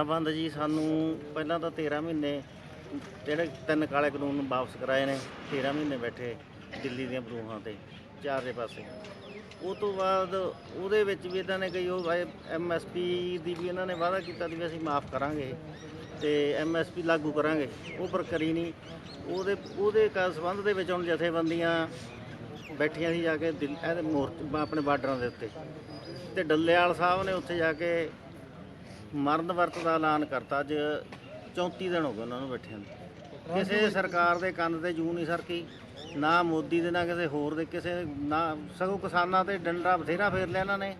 ਪੰਜਾਬ ਬੰਦ ਜੀ, ਸਾਨੂੰ ਪਹਿਲਾਂ ਤਾਂ 13 ਮਹੀਨੇ ਜਿਹੜੇ ਤਿੰਨ ਕਾਲੇ ਕਾਨੂੰਨ ਵਾਪਸ ਕਰਾਏ ਨੇ 13 ਮਹੀਨੇ ਬੈਠੇ ਦਿੱਲੀ ਦੀਆਂ ਬਰੂਹਾਂ ਤੇ ਚਾਰੇ ਪਾਸੇ। ਉਹ ਤੋਂ ਬਾਅਦ ਉਹਦੇ ਵਿੱਚ ਵੀ ਇਹਨਾਂ ਨੇ ਕਈ ਉਹ ਐਮਐਸਪੀ ਦੀ ਵੀ ਇਹਨਾਂ ਨੇ ਵਾਅਦਾ ਕੀਤਾ ਵੀ ਅਸੀਂ ਮਾਫ ਕਰਾਂਗੇ ਤੇ ਐਮਐਸਪੀ ਲਾਗੂ ਕਰਾਂਗੇ। ਉਹ ਪਰ ਕਰੀ ਨਹੀਂ। ਉਹਦੇ ਉਹਦੇ ਕਾ ਸੰਬੰਧ ਦੇ ਵਿੱਚ ਹੁਣ ਜਥੇਬੰਦੀਆਂ ਬੈਠੀਆਂ ਸੀ ਜਾ ਕੇ ਦਿੱਲ- ਇਹਦੇ ਮੋਰਚ, ਆਪਣੇ ਬਾਰਡਰਾਂ ਦੇ ਉੱਤੇ। ਤੇ ਡੱਲੇਵਾਲ ਸਾਹਿਬ ਨੇ ਉੱਥੇ ਜਾ ਕੇ ਮਰਨ ਵਰਤ ਦਾ ਐਲਾਨ ਕਰਤਾ, ਅੱਜ 34 ਦਿਨ ਹੋ ਗਏ ਉਹਨਾਂ ਨੂੰ ਬੈਠਿਆਂ ਨੂੰ। ਕਿਸੇ ਸਰਕਾਰ ਦੇ ਕੰਨ ਤੇ ਜੂ ਨਹੀਂ ਸਰਕੀ, ਨਾ ਮੋਦੀ ਦੇ, ਨਾ ਕਿਸੇ ਹੋਰ ਦੇ, ਕਿਸੇ ਨਾ ਸਗੋਂ ਕਿਸਾਨਾਂ ਤੇ ਡੰਡਾ ਬਥੇਰਾ ਫੇਰ ਲਿਆ ਇਹਨਾਂ ਨੇ।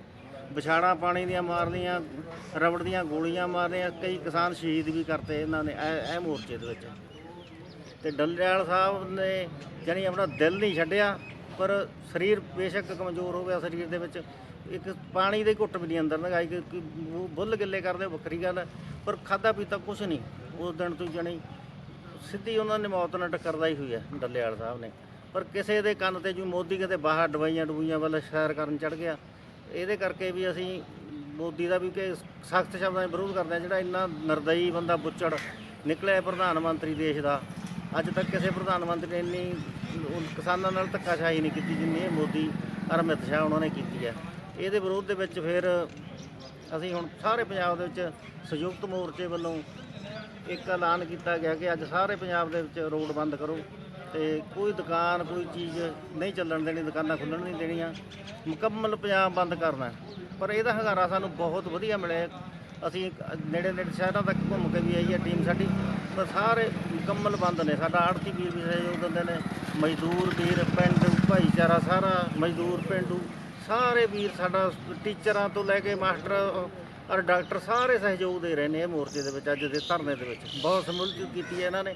ਵਿਛਾੜਾ ਪਾਣੀ ਦੀਆਂ ਮਾਰਦੀਆਂ ਰਬੜ ਦੀਆਂ ਗੋਲੀਆਂ ਮਾਰਨੀਆਂ, ਕਈ ਕਿਸਾਨ ਸ਼ਹੀਦ ਵੀ ਕਰਤੇ ਇਹਨਾਂ ਨੇ, ਇਹ ਇਹ ਮੋਰਚੇ ਦੇ ਵਿੱਚ। ਤੇ ਡੱਲੇਵਾਲ ਸਾਹਿਬ ਨੇ ਜਾਣੀ ਆਪਣਾ ਦਿਲ ਨਹੀਂ ਛੱਡਿਆ, ਪਰ ਸਰੀਰ ਬੇਸ਼ੱਕ ਕਮਜ਼ੋਰ ਹੋ ਗਿਆ ਸਰੀਰ ਦੇ ਵਿੱਚ। ਇੱਕ ਪਾਣੀ ਦੇ ਘੁੱਟ ਵੀ ਨਹੀਂ ਅੰਦਰ ਲਗਾਈ ਕਿ ਉਹ ਬੁੱਲ ਗਿੱਲੇ ਕਰਦੇ, ਵੱਖਰੀ ਗੱਲ ਹੈ। ਪਰ ਖਾਦਾ ਪੀਤਾ ਕੁਛ ਨਹੀਂ। ਉਸ ਦਿਨ ਤੋਂ ਜਾਣੀ ਸਿੱਧੀ ਉਹਨਾਂ ਨੇ ਮੌਤ ਨਾਲ ਟੱਕਰਦਾ ਹੀ ਹੋਈ ਹੈ ਡੱਲੇਵਾਲ ਸਾਹਿਬ ਨੇ। ਪਰ ਕਿਸੇ ਦੇ ਕੰਨ ਤੇ ਜੋ ਮੋਦੀ ਕਿਤੇ ਬਾਹਰ ਡਵਾਈਆਂ ਡਬੂਈਆਂ ਵੱਲ ਸ਼ਹਿਰ ਕਰਨ ਚੜ ਗਿਆ। ਇਹਦੇ ਕਰਕੇ ਵੀ ਅਸੀਂ ਮੋਦੀ ਦਾ ਵੀ ਕਿ ਸਖਤ ਸ਼ਬਦਾਂ 'ਚ ਵਿਰੋਧ ਕਰਦੇ ਹਾਂ, ਜਿਹੜਾ ਇੰਨਾ ਨਿਰਦਈ ਬੰਦਾ ਬੁੱਚੜ ਨਿਕਲਿਆ ਪ੍ਰਧਾਨ ਮੰਤਰੀ ਦੇਸ਼ ਦਾ। ਅੱਜ ਤੱਕ ਕਿਸੇ ਪ੍ਰਧਾਨ ਮੰਤਰੀ ਨੇ ਇੰਨੀ ਉਹ ਕਿਸਾਨਾਂ ਨਾਲ ਧੱਕਾਸ਼ਾਹੀ ਨਹੀਂ ਕੀਤੀ ਜਿੰਨੀ ਇਹ ਮੋਦੀ ਅਰ ਅਮਿਤ ਸ਼ਾਹ ਉਹਨਾਂ ਨੇ ਕੀਤੀ ਹੈ। ਇਹਦੇ ਵਿਰੋਧ ਦੇ ਵਿੱਚ ਫਿਰ ਅਸੀਂ ਹੁਣ ਸਾਰੇ ਪੰਜਾਬ ਦੇ ਵਿੱਚ ਸੰਯੁਕਤ ਮੋਰਚੇ ਵੱਲੋਂ ਇੱਕ ਐਲਾਨ ਕੀਤਾ ਗਿਆ ਕਿ ਅੱਜ ਸਾਰੇ ਪੰਜਾਬ ਦੇ ਵਿੱਚ ਰੋਡ ਬੰਦ ਕਰੋ ਤੇ ਕੋਈ ਦੁਕਾਨ, ਕੋਈ ਚੀਜ਼ ਨਹੀਂ ਚੱਲਣ ਦੇਣੀ, ਦੁਕਾਨਾਂ ਖੁੱਲਣ ਨਹੀਂ ਦੇਣੀਆਂ। ਮੁਕੰਮਲ ਪੰਜਾਬ ਬੰਦ ਕਰਨਾ ਪਰ ਇਹਦਾ ਹੰਗਾਰਾ ਸਾਨੂੰ ਬਹੁਤ ਵਧੀਆ ਮਿਲਿਆ। ਅਸੀਂ ਨੇੜੇ ਨੇੜੇ ਸ਼ਹਿਰਾਂ ਤੱਕ ਘੁੰਮ ਕੇ ਵੀ ਆਈ ਹੈ ਟੀਮ ਸਾਡੀ। ਪਰ ਸਾਰੇ ਮੁਕੰਮਲ ਬੰਦ ਨੇ। ਸਾਡਾ ਆੜਤੀ ਵੀਰ ਵੀ ਸਹਿਯੋਗ ਦਿੰਦੇ ਨੇ। ਮਜ਼ਦੂਰ, ਵੀਰ, ਪਿੰਡ, ਭਾਈਚਾਰਾ ਸਾਰਾ ਮਜ਼ਦੂਰ, ਪਿੰਡੂ ਸਾਰੇ ਵੀਰ ਸਾਡਾ ਟੀਚਰਾਂ ਤੋਂ ਲੈ ਕੇ ਮਾਸਟਰ ਔਰ ਡਾਕਟਰ ਸਾਰੇ ਸਹਿਯੋਗ ਦੇ ਰਹੇ ਨੇ ਇਹ ਮੋਰਚੇ ਦੇ ਵਿੱਚ, ਅੱਜ ਦੇ ਧਰਨੇ ਦੇ ਵਿੱਚ। ਬਹੁਤ ਸਮੁੱਚਤ ਕੀਤੀ ਹੈ ਇਹਨਾਂ ਨੇ।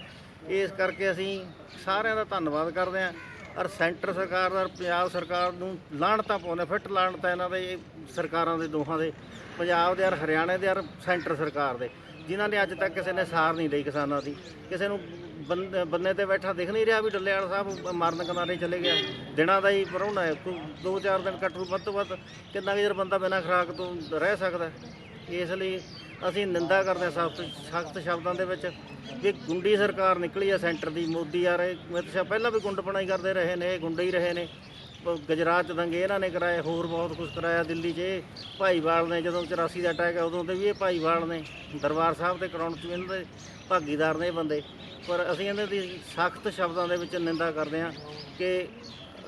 ਇਸ ਕਰਕੇ ਅਸੀਂ ਸਾਰਿਆਂ ਦਾ ਧੰਨਵਾਦ ਕਰਦੇ ਹਾਂ। ਔਰ ਸੈਂਟਰ ਸਰਕਾਰ ਦਾ ਔਰ ਪੰਜਾਬ ਸਰਕਾਰ ਨੂੰ ਲਾਹਣਤਾਂ ਪਾਉਂਦੇ, ਫਿੱਟ ਲਾਹਣਤਾਂ ਇਹਨਾਂ ਦੇ ਸਰਕਾਰਾਂ ਦੇ, ਦੋਹਾਂ ਦੇ, ਪੰਜਾਬ ਦੇ ਔਰ ਹਰਿਆਣੇ ਦੇ ਔਰ ਸੈਂਟਰ ਸਰਕਾਰ ਦੇ। ਜਿਨ੍ਹਾਂ ਨੇ ਅੱਜ ਤੱਕ ਕਿਸੇ ਨੇ ਸਾਰ ਨਹੀਂ ਲਈ ਕਿਸਾਨਾਂ ਦੀ। ਕਿਸੇ ਨੂੰ ਬੰਦ- ਬੰਨੇ ਤੇ ਬੈਠਾ ਦਿਖ ਨਹੀਂ ਰਿਹਾ ਵੀ ਡੱਲੇਵਾਲ ਸਾਹਿਬ ਮਾਰਨ ਕਿਨਾਰੇ ਚਲੇ ਗਿਆ। ਦਿਨਾਂ ਦਾ ਹੀ ਪਰਉਣਾ ਹੈ। ਕੋਈ ਦੋ ਚਾਰ ਦਿਨ ਕੱਟੂ, ਵੱਧ ਤੋਂ ਵੱਧ ਕਿੰਨਾ ਕੁ ਚਿਰ ਬੰਦਾ ਬਿਨਾਂ ਖੁਰਾਕ ਤੋਂ ਰਹਿ ਸਕਦਾ ਇਸ ਲਈ ਅਸੀਂ ਨਿੰਦਾ ਕਰਦੇ ਹਾਂ ਸਖਤ ਸਖਤ ਸ਼ਬਦਾਂ ਦੇ ਵਿੱਚ ਵੀ ਗੁੰਡੀ ਸਰਕਾਰ ਨਿਕਲੀ ਆ ਸੈਂਟਰ ਦੀ, ਮੋਦੀ ਯਾਰ ਇਹ ਅਮਿਤ ਸ਼ਾਹ ਪਹਿਲਾਂ ਵੀ ਗੁੰਡ ਬਣਾਈ ਕਰਦੇ ਰਹੇ ਨੇ ਗੁੰਡੇ ਹੀ ਰਹੇ ਨੇ। ਗੁਜਰਾਤ ਚ ਦੰਗੇ ਇਹਨਾਂ ਨੇ ਕਰਾਏ, ਹੋਰ ਬਹੁਤ ਕੁਝ ਕਰਾਇਆ ਦਿੱਲੀ 'ਚ। ਇਹ ਭਾਈਵਾਲ ਨੇ ਜਦੋਂ 84 ਦਾ ਅਟੈਕ ਹੈ ਉਦੋਂ ਤੇ ਵੀ ਇਹ ਭਾਈਵਾਲ ਨੇ। ਦਰਬਾਰ ਸਾਹਿਬ ਤੇ ਕਰਾਉਣ 'ਚ ਵੀ ਇਹਨਾਂ ਦੇ ਭਾਗੀਦਾਰ ਨੇ ਇਹ ਬੰਦੇ। ਪਰ ਅਸੀਂ ਇਹਨਾਂ ਦੀ ਸਖਤ ਸ਼ਬਦਾਂ ਦੇ ਵਿੱਚ ਨਿੰਦਾ ਕਰਦੇ ਹਾਂ ਕਿ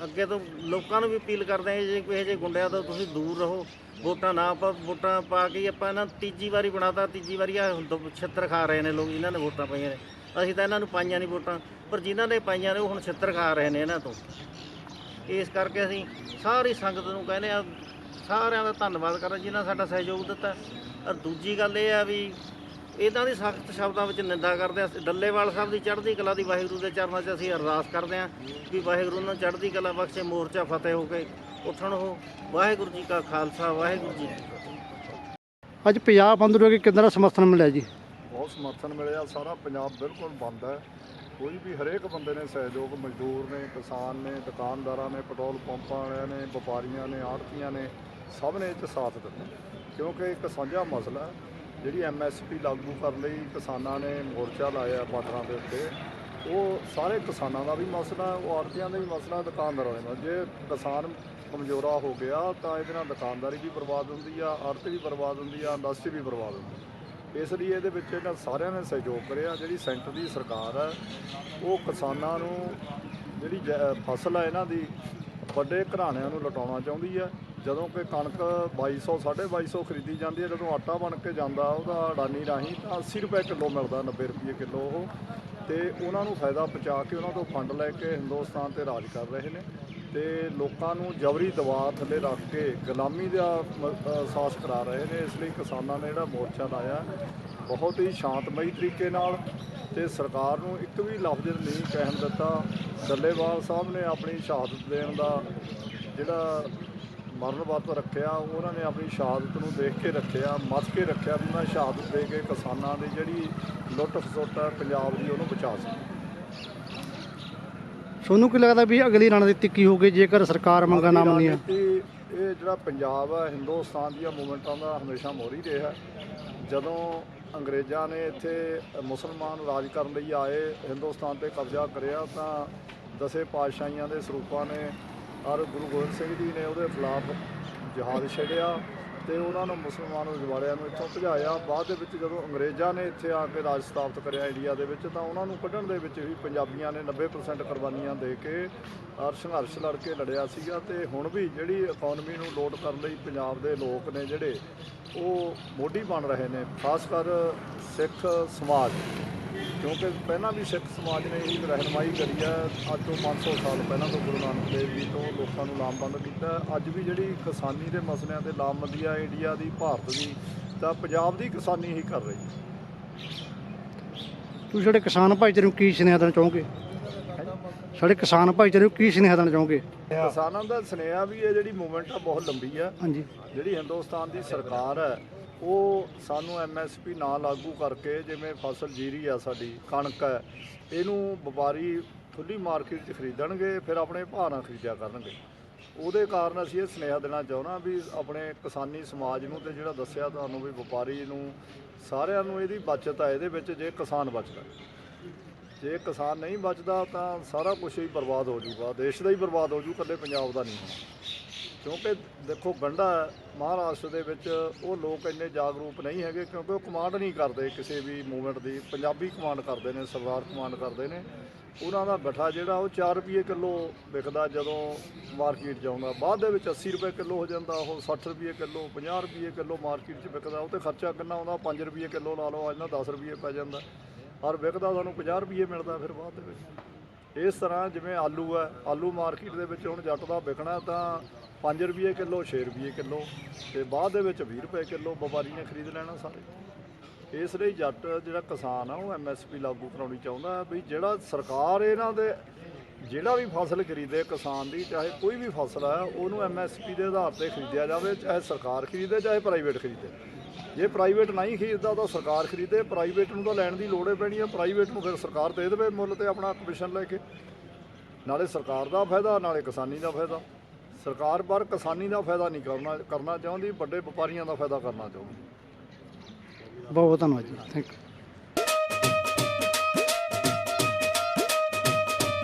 ਅੱਗੇ ਤੋਂ ਲੋਕਾਂ ਨੂੰ ਵੀ ਅਪੀਲ ਕਰਦੇ ਹਾਂ ਜੇ ਕੋਈ ਇਹੋ ਜਿਹੇ ਗੁੰਡਿਆਂ ਤੋਂ ਤੁਸੀਂ ਦੂਰ ਰਹੋ, ਵੋਟਾਂ ਨਾ ਪਾ, ਵੋਟਾਂ ਪਾ ਕੇ ਆਪਾਂ ਇਹਨਾਂ ਤੀਜੀ ਵਾਰੀ ਬਣਾਤਾ, ਤੀਜੀ ਵਾਰੀ ਆ ਛਿੱਤਰ ਖਾ ਰਹੇ ਨੇ ਲੋਕ ਇਹਨਾਂ ਨੇ ਵੋਟਾਂ ਪਾਈਆਂ ਨੇ। ਅਸੀਂ ਤਾਂ ਇਹਨਾਂ ਨੂੰ ਪਾਈਆਂ ਨਹੀਂ ਵੋਟਾਂ, ਪਰ ਜਿਨ੍ਹਾਂ ਨੇ ਪਾਈਆਂ ਨੇ ਉਹ ਹੁਣ ਛਿੱਤਰ ਖਾ ਰਹੇ ਨੇ ਇਹਨਾਂ ਤੋਂ। ਇਸ ਕਰਕੇ ਅਸੀਂ ਸਾਰੀ ਸੰਗਤ ਨੂੰ ਕਹਿੰਦੇ ਆ ਸਾਰਿਆਂ ਦਾ ਧੰਨਵਾਦ ਕਰਾਂ ਜਿਨ੍ਹਾਂ ਸਾਡਾ ਸਹਿਯੋਗ ਦਿੱਤਾ। ਔਰ ਦੂਜੀ ਗੱਲ ਇਹ ਆ ਵੀ ਇਹਨਾਂ ਦੀ ਸਖਤ ਸ਼ਬਦਾਂ ਵਿੱਚ ਨਿੰਦਾ ਕਰਦੇ ਆ। ਡੱਲੇਵਾਲ ਸਾਹਿਬ ਦੀ ਚੜ੍ਹਦੀ ਕਲਾ ਦੀ ਵਾਹਿਗੁਰੂ ਦੇ ਚਰਨਾਂ 'ਚ ਅਸੀਂ ਅਰਦਾਸ ਕਰਦੇ ਹਾਂ ਵੀ ਵਾਹਿਗੁਰੂ ਨੂੰ ਚੜ੍ਹਦੀ ਕਲਾ ਬਖਸ਼ੇ ਮੋਰਚਾ ਫਤਿਹ ਹੋ ਕੇ ਉੱਠਣ ਉਹ। ਵਾਹਿਗੁਰੂ ਜੀ ਕਾ ਖਾਲਸਾ ਵਾਹਿਗੁਰੂ ਜੀ ਅੱਜ ਪੰਜਾਬ ਬੰਦ ਹੋ ਕੇ ਕਿੰਨਾ ਦਾ ਸਮਰਥਨ ਮਿਲਿਆ ਜੀ? ਬਹੁਤ ਸਮਰਥਨ ਮਿਲਿਆ ਸਾਰਾ ਪੰਜਾਬ ਬਿਲਕੁਲ ਬੰਦ ਹੈ। ਕੋਈ ਵੀ ਹਰੇਕ ਬੰਦੇ ਨੇ ਸਹਿਯੋਗ ਮਜ਼ਦੂਰ ਨੇ ਕਿਸਾਨ ਨੇ ਦੁਕਾਨਦਾਰਾਂ ਨੇ ਪੈਟਰੋਲ ਪੰਪਾਂ ਵਾਲਿਆਂ ਨੇ ਵਪਾਰੀਆਂ ਨੇ ਆੜਤੀਆਂ ਨੇ ਸਭ ਨੇ ਇਹ 'ਚ ਸਾਥ ਦਿੱਤਾ। ਕਿਉਂਕਿ ਇੱਕ ਸਾਂਝਾ ਮਸਲਾ ਹੈ। ਜਿਹੜੀ ਐਮਐਸਪੀ ਲਾਗੂ ਕਰਨ ਲਈ, ਕਿਸਾਨਾਂ ਨੇ ਮੋਰਚਾ ਲਾਇਆ ਬਾਰਡਰਾਂ ਦੇ ਉੱਤੇ, ਉਹ ਸਾਰੇ ਕਿਸਾਨਾਂ ਦਾ ਵੀ ਮਸਲਾ ਉਹ ਆੜਤੀਆਂ ਦਾ ਵੀ ਮਸਲਾ ਦੁਕਾਨਦਾਰਾਂ ਦਾ ਵੀ। ਜੇ ਕਿਸਾਨ ਕਮਜ਼ੋਰਾ ਹੋ ਗਿਆ, ਤਾਂ ਇਹਦੇ ਨਾਲ ਦੁਕਾਨਦਾਰੀ ਵੀ ਬਰਬਾਦ ਹੁੰਦੀ ਆ ਅਰਥ ਵੀ ਬਰਬਾਦ ਹੁੰਦੀ ਆ, ਇੰਡਸਟਰੀ ਵੀ ਬਰਬਾਦ ਹੁੰਦੀ ਇਸ ਲਈ ਇਹਦੇ ਵਿੱਚ ਇਹਨਾਂ ਸਾਰਿਆਂ ਨੇ ਸਹਿਯੋਗ ਕਰਿਆ, ਜਿਹੜੀ ਸੈਂਟਰ ਦੀ ਸਰਕਾਰ ਹੈ, ਉਹ ਕਿਸਾਨਾਂ ਨੂੰ ਜਿਹੜੀ ਜੈ- ਫਸਲ ਹੈ ਇਹਨਾਂ ਦੀ, ਵੱਡੇ ਘਰਾਣਿਆਂ ਨੂੰ ਲਟਾਉਣਾ ਚਾਹੁੰਦੀ ਹੈ ਜਦੋਂ ਕਿ ਕਣਕ 2200 2250 ਖਰੀਦੀ ਜਾਂਦੀ ਹੈ, ਜਦੋਂ ਆਟਾ ਬਣ ਕੇ ਜਾਂਦਾ ਉਹਦਾ ਅਡਾਨੀ ਰਾਹੀਂ ਤਾਂ 80 ਰੁਪਏ ਕਿਲੋ ਮਿਲਦਾ 90 ਰੁਪਏ ਕਿਲੋ ਉਹ। ਤੇ ਉਹਨਾਂ ਨੂੰ ਫਾਇਦਾ ਪਹੁੰਚਾ ਕੇ ਉਹਨਾਂ ਤੋਂ ਫੰਡ ਲੈ ਕੇ ਹਿੰਦੁਸਤਾਨ ਤੇ ਰਾਜ ਕਰ ਰਹੇ ਨੇ। ਤੇ ਲੋਕਾਂ ਨੂੰ ਜਬਰੀ ਦਬਾਅ ਥੱਲੇ ਰੱਖ ਕੇ ਗੁਲਾਮੀ ਦਾ ਮ- ਅਹਿਸਾਸ ਕਰਾ ਰਹੇ ਨੇ। ਇਸ ਲਈ ਕਿਸਾਨਾਂ ਨੇ ਜਿਹੜਾ ਮੋਰਚਾ ਲਾਇਆ, ਬਹੁਤ ਹੀ ਸ਼ਾਂਤਮਈ ਤਰੀਕੇ ਨਾਲ ਤੇ ਸਰਕਾਰ ਨੂੰ ਇੱਕ ਵੀ ਲਫ਼ਜ਼ ਨਹੀਂ ਕਹਿਣ ਦਿੱਤਾ। ਡੱਲੇਵਾਲ ਸਾਹਿਬ ਨੇ ਆਪਣੀ ਸ਼ਹਾਦਤ ਦੇਣ ਦਾ ਜਿਹੜਾ ਮਰਨ ਵਰਤ ਰੱਖਿਆ ਉਹਨਾਂ ਨੇ ਆਪਣੀ ਸ਼ਹਾਦਤ ਨੂੰ ਦੇਖ ਕੇ ਰੱਖਿਆ ਮੱਥ ਕੇ ਰੱਖਿਆ ਵੀ ਮੈਂ ਸ਼ਹਾਦਤ ਦੇ ਕੇ ਕਿਸਾਨਾਂ ਦੀ ਜਿਹੜੀ ਲੁੱਟ ਖਸੁੱਟ ਹੈ ਪੰਜਾਬ ਦੀ ਉਹਨੂੰ ਬਚਾ ਸਕਾਂ ਤੁਹਾਨੂੰ ਕੀ ਲੱਗਦਾ ਵੀ ਅਗਲੀ ਰਣਨੀਤੀ ਕੀ ਹੋਊਗੀ ਜੇਕਰ ਸਰਕਾਰ ਮੰਗਾਂ ਨਾ ਮੰਨੀਆਂ? ਇਹ ਜਿਹੜਾ ਪੰਜਾਬ ਹੈ ਹਿੰਦੁਸਤਾਨ ਦੀਆਂ ਮੂਵਮੈਂਟਾਂ ਦਾ ਹਮੇਸ਼ਾ ਮੋਰੀ ਰਿਹਾ ਜਦੋਂ ਅੰਗਰੇਜ਼ਾਂ ਨੇ ਇੱਥੇ ਮੁਸਲਮਾਨ ਰਾਜ ਕਰਨ ਲਈ ਆਏ ਹਿੰਦੁਸਤਾਨ ਤੇ ਕਬਜ਼ਾ ਕਰਿਆ ਤਾਂ ਦਸੇ ਪਾਤਸ਼ਾਹੀਆਂ ਦੇ ਸਰੂਪਾਂ ਨੇ ਔਰ ਗੁਰੂ ਗੋਬਿੰਦ ਸਿੰਘ ਜੀ ਨੇ ਉਹਦੇ ਖਿਲਾਫ ਜਹਾਦ ਛੇੜਿਆ ਤੇ ਉਹਨਾਂ ਨੂੰ ਮੁਸਲਮਾਨ ਰਜਵਾੜਿਆਂ ਨੂੰ ਇੱਥੋਂ ਭਜਾਇਆ। ਬਾਅਦ ਦੇ ਵਿੱਚ ਜਦੋਂ ਅੰਗਰੇਜ਼ਾਂ ਨੇ ਇੱਥੇ ਆ ਕੇ ਰਾਜ ਸਥਾਪਿਤ ਕਰਿਆ ਇੰਡੀਆ ਦੇ ਵਿੱਚ, ਤਾਂ ਉਹਨਾਂ ਨੂੰ ਕੱਢਣ ਦੇ ਵਿੱਚ ਵੀ ਪੰਜਾਬੀਆਂ ਨੇ 90% ਕੁਰਬਾਨੀਆਂ ਦੇ ਕੇ ਔਰ ਸੰਘਰਸ਼ ਲੜ ਕੇ ਲੜਿਆ ਸੀਗਾ ਤੇ ਹੁਣ ਵੀ ਜਿਹੜੀ ਇਕਨੋਮੀ ਨੂੰ ਲੋਡ ਕਰਨ ਲਈ ਪੰਜਾਬ ਦੇ ਲੋਕ ਨੇ ਜਿਹੜੇ, ਉਹ ਮੋਢੀ ਬਣ ਰਹੇ ਨੇ, ਖਾਸ ਕਰ ਸਿੱਖ ਸਮਾਜ। ਕਿਉਂਕਿ ਪਹਿਲਾਂ ਵੀ ਸਿੱਖ ਸਮਾਜ ਨੇ ਇਹ ਰਹਿਨਮਾਈ ਕਰੀ ਹੈ ਅੱਜ ਤੋਂ 500 ਸਾਲ ਪਹਿਲਾਂ ਤੋਂ ਗੁਰੂ ਨਾਨਕ ਦੇਵ ਜੀ ਤੋਂ ਲੋਕਾਂ ਨੂੰ ਲਾਮਬੰਦ ਕੀਤਾ। ਅੱਜ ਵੀ ਜਿਹੜੀ ਕਿਸਾਨੀ ਦੇ ਮਸਲਿਆਂ ਤੇ ਲਾਮਬੰਦੀ ਆ ਇੰਡੀਆ ਦੀ ਭਾਰਤ ਦੀ ਤਾਂ ਪੰਜਾਬ ਦੀ ਕਿਸਾਨੀ ਹੀ ਕਰ ਰਹੀ ਹੈ। ਤੁਸੀਂ ਸਾਡੇ ਕਿਸਾਨ ਭਾਈਚਾਰੇ ਨੂੰ ਕੀ ਸੁਨੇਹਾ ਦੇਣਾ ਚਾਹੋਗੇ? ਸਾਡੇ ਕਿਸਾਨ ਭਾਈਚਾਰੇ ਨੂੰ ਕੀ ਸੁਨੇਹਾ ਦੇਣਾ ਚਾਹੋਗੇ? ਕਿਸਾਨਾਂ ਦਾ ਸੁਨੇਹਾ ਵੀ ਇਹ ਜਿਹੜੀ ਮੂਵਮੈਂਟ ਆ ਬਹੁਤ ਲੰਬੀ ਆ। ਹਾਂਜੀ। ਜਿਹੜੀ ਹਿੰਦੁਸਤਾਨ ਦੀ ਸਰਕਾਰ ਹੈ ਉਹ ਸਾਨੂੰ ਐਮਐਸਪੀ ਨਾ ਲਾਗੂ ਕਰਕੇ ਜਿਵੇਂ ਫਸਲ ਜੀਰੀ ਆ ਸਾਡੀ, ਕਣਕ ਹੈ ਇਹਨੂੰ ਵਪਾਰੀ ਖੁੱਲੀ ਮਾਰਕੀਟ 'ਚ ਖਰੀਦਣਗੇ, ਫਿਰ ਆਪਣੇ ਭਾਅ ਨਾਲ ਖਰੀਦਿਆ ਕਰਨਗੇ। ਉਹਦੇ ਕਾਰਨ ਅਸੀਂ ਇਹ ਸੁਨੇਹਾ ਦੇਣਾ ਚਾਹੁੰਦਾ ਵੀ ਆਪਣੇ ਕਿਸਾਨੀ ਸਮਾਜ ਨੂੰ ਤੇ ਜਿਹੜਾ ਦੱਸਿਆ ਤੁਹਾਨੂੰ ਵੀ ਵਪਾਰੀ ਨੂੰ, ਸਾਰਿਆਂ ਨੂੰ ਇਹਦੀ ਬਚਤ ਹੈ ਇਹਦੇ ਵਿੱਚ ਜੇ ਕਿਸਾਨ ਬਚਦਾ। ਜੇ ਕਿਸਾਨ ਨਹੀਂ ਬਚਦਾ ਤਾਂ ਸਾਰਾ ਕੁਝ ਹੀ ਬਰਬਾਦ ਹੋ ਜਾਊਗਾ, ਦੇਸ਼ ਦਾ ਹੀ ਬਰਬਾਦ ਹੋ ਜੂ ਇਕੱਲੇ ਪੰਜਾਬ ਦਾ ਨਹੀਂ ਹੋਣਾ। ਕਿਉਂਕਿ ਦੇਖੋ ਗੰਡਾ ਮਹਾਰਾਸ਼ਟਰ ਦੇ ਵਿੱਚ ਉਹ ਲੋਕ ਇੰਨੇ ਜਾਗਰੂਕ ਨਹੀਂ ਹੈਗੇ ਕਿਉਂਕਿ ਉਹ ਕਮਾਂਡ ਨਹੀਂ ਕਰਦੇ ਕਿਸੇ ਵੀ ਮੂਵਮੈਂਟ ਦੀ। ਪੰਜਾਬੀ ਕਮਾਂਡ ਕਰਦੇ ਨੇ, ਸਰਦਾਰ ਕਮਾਂਡ ਕਰਦੇ ਨੇ। ਉਹਨਾਂ ਦਾ ਗੱਠਾ ਜਿਹੜਾ ਉਹ 4 ਰੁਪਏ ਕਿਲੋ ਵਿਕਦਾ ਜਦੋਂ ਮਾਰਕੀਟ 'ਚ ਆਉਂਦਾ ਬਾਅਦ ਦੇ ਵਿੱਚ 80 ਰੁਪਏ ਕਿਲੋ ਹੋ ਜਾਂਦਾ, ਉਹ 60 ਰੁਪਏ ਕਿਲੋ 50 ਰੁਪਏ ਕਿਲੋ ਮਾਰਕੀਟ 'ਚ ਵਿਕਦਾ। ਉਹ ਤੇ ਖਰਚਾ ਕਿੰਨਾ ਆਉਂਦਾ 5 ਰੁਪਏ ਕਿਲੋ ਲਾ ਲਓ, ਅੱਜ ਨਾ 10 ਰੁਪਏ ਪੈ ਜਾਂਦਾ। ਔਰ ਵਿਕਦਾ ਸਾਨੂੰ 50 ਰੁਪਏ ਮਿਲਦਾ ਫਿਰ ਬਾਅਦ ਦੇ ਵਿੱਚ। ਇਸ ਤਰ੍ਹਾਂ ਜਿਵੇਂ ਆਲੂ ਹੈ, ਆਲੂ ਮਾਰਕੀਟ ਦੇ ਵਿੱਚ ਹੁਣ ਜੱਟ ਦਾ ਵਿਕਣਾ ਤਾਂ 5 ਰੁਪਏ ਕਿਲੋ 6 ਰੁਪਏ ਕਿਲੋ ਤੇ ਬਾਅਦ ਦੇ ਵਿੱਚ 20 ਰੁਪਏ ਕਿਲੋ ਵਪਾਰੀ ਨੇ ਖਰੀਦ ਲੈਣਾ ਸਾਰੇ। ਇਸ ਲਈ ਜੱਟ ਜਿਹੜਾ ਕਿਸਾਨ ਆ, ਉਹ ਐਮਐਸਪੀ ਲਾਗੂ ਕਰਾਉਣੀ ਚਾਹੁੰਦਾ ਵੀ ਜਿਹੜਾ ਸਰਕਾਰ ਇਹਨਾਂ ਦੇ ਜਿਹੜਾ ਵੀ ਫਸਲ ਖਰੀਦੇ ਕਿਸਾਨ ਦੀ, ਚਾਹੇ ਕੋਈ ਵੀ ਫਸਲ ਹੈ, ਉਹਨੂੰ ਐਮਐਸਪੀ ਦੇ ਆਧਾਰ ਤੇ ਖਰੀਦਿਆ ਜਾਵੇ, ਚਾਹੇ ਸਰਕਾਰ ਖਰੀਦੇ, ਚਾਹੇ ਪ੍ਰਾਈਵੇਟ ਖਰੀਦੇ। ਜੇ ਪ੍ਰਾਈਵੇਟ ਨਹੀਂ ਖਰੀਦਦਾ ਤਾਂ ਸਰਕਾਰ ਖਰੀਦੇ, ਪ੍ਰਾਈਵੇਟ ਨੂੰ ਤਾਂ ਲੈਣ ਦੀ ਲੋੜ ਹੀ ਪੈਣੀ ਹੈ ਪ੍ਰਾਈਵੇਟ ਨੂੰ ਫਿਰ ਸਰਕਾਰ ਦੇ ਦੇਵੇ ਮੁੱਲ ਤੇ ਆਪਣਾ ਕਮਿਸ਼ਨ ਲੈ ਕੇ। ਨਾਲੇ ਸਰਕਾਰ ਦਾ ਫਾਇਦਾ, ਨਾਲੇ ਕਿਸਾਨੀ ਦਾ ਫਾਇਦਾ। ਸਰਕਾਰ ਪਰ ਕਿਸਾਨੀ ਦਾ ਫਾਇਦਾ ਨਹੀਂ ਕਰਨਾ ਕਰਨਾ ਚਾਹੁੰਦੀ, ਵੱਡੇ ਵਪਾਰੀਆਂ ਦਾ ਫਾਇਦਾ ਕਰਨਾ ਚਾਹੁੰਦੀ। ਬਹੁਤ ਬਹੁਤ ਧੰਨਵਾਦ ਜੀ ਥੈਂਕ ਯੂ